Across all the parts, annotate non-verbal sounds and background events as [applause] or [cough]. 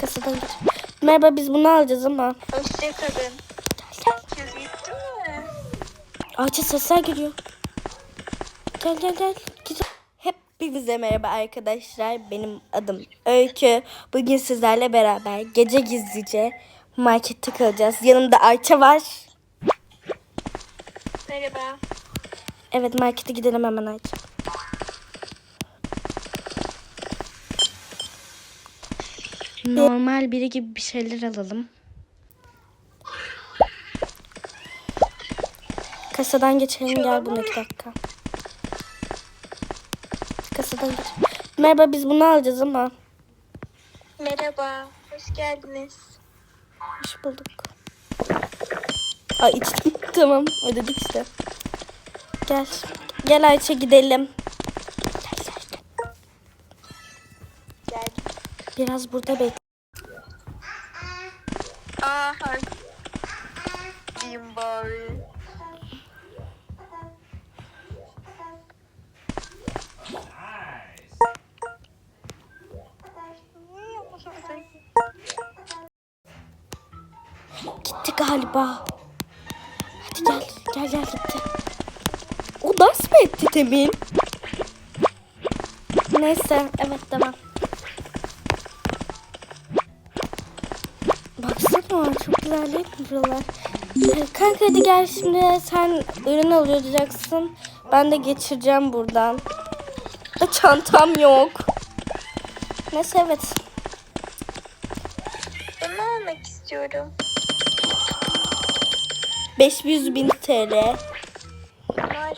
Kasadan gir. Merhaba biz bunu alacağız ama. Hoşçakalın. Herkes gitti mi? Ağaça sesler geliyor. Gel gel gel. Git. Hepinize merhaba arkadaşlar. Benim adım Öykü. Bugün sizlerle beraber gece gizlice markette kalacağız. Yanımda Ayça var. Merhaba. Evet markete gidelim hemen Ayça. Normal biri gibi bir şeyler alalım. Kasadan geçelim gel bunu iki dakika. Kasadan geç. Merhaba biz bunu alacağız ama. Merhaba. Hoş geldiniz. Hoş bulduk. Ay içtim. [laughs] tamam ödedik işte. Gel. Gel Ayça gidelim. Biraz burada bekle. Aa, hay. Bari. Gitti galiba. Hadi gel. Gel gel gitti. O dans mı etti Temin? Neyse. Evet devam. Baksana çok güzel değil mi buralar? Ee, Kanka hadi gel şimdi sen ürün alacaksın. Ben de geçireceğim buradan. Da çantam yok. Neyse evet. Bunu almak istiyorum. 500 bin TL. Maşallah.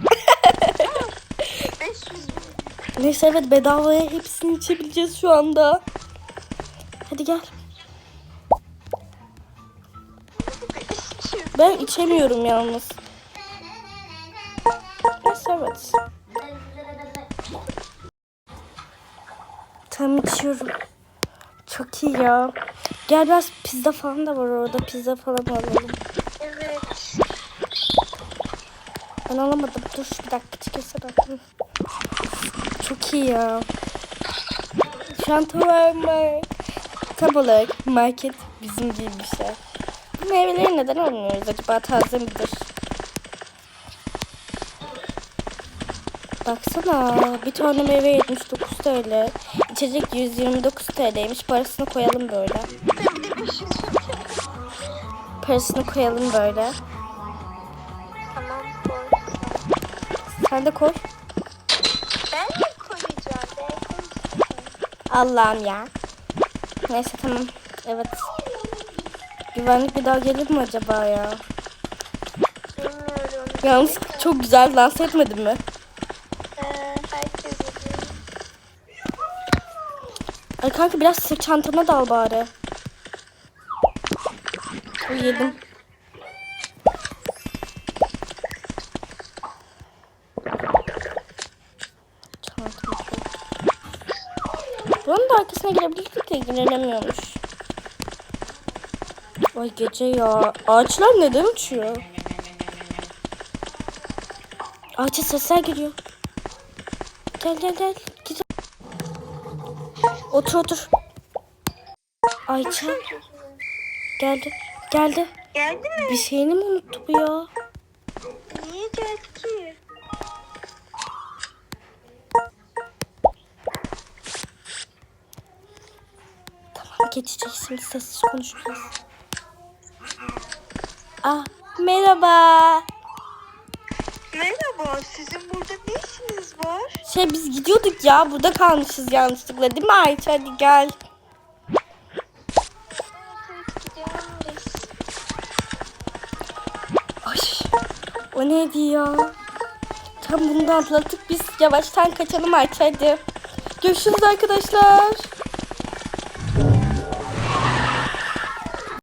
[laughs] 500 bin. Neyse evet bedavaya hepsini içebileceğiz şu anda. Hadi gel. Ben içemiyorum yalnız. Evet. Tam içiyorum. Çok iyi ya. Gel biraz pizza falan da var orada. Pizza falan alalım. Evet. Ben alamadım. Dur bir dakika çıkırsana. Çok iyi ya. Çanta var mı? Tam olarak market bizim gibi bir şey. Meyveleri neden almıyoruz acaba taze midir? Baksana bir tane meyve 79 TL. İçecek 129 TL'ymiş. Parasını koyalım böyle. Bir de 500 bin. Parasını koyalım böyle. Tamam koy. Sen de koy. Ben mi koyacağım? Ben koyacağım. Allah'ım ya. Neyse tamam. Evet. Güvenlik bir daha gelir mi acaba ya? Bilmiyorum. Yalnız çok güzel dans etmedin mi? Ee, herkes ediyor. Ay kanka biraz sırt çantana dal bari. Uy, yedim. Koydum. Buranın da arkasına girebilirdik de giremiyormuş. Ay gece ya. Ağaçlar neden uçuyor? Ağaça sesler geliyor. Gel gel gel. Git. Otur otur. Ayça geldi. Geldi. Geldi mi? Bir şeyini mi unuttu bu ya? Niye geldi ki? Tamam geçeceğiz şimdi sessiz konuşacağız. Ah merhaba. Merhaba, sizin burada ne işiniz var? Şey biz gidiyorduk ya burada kalmışız yanlışlıkla değil mi Ayça hadi gel. Ay o neydi ya? Tam bunu da atlattık biz yavaştan kaçalım Ayça hadi. Görüşürüz arkadaşlar.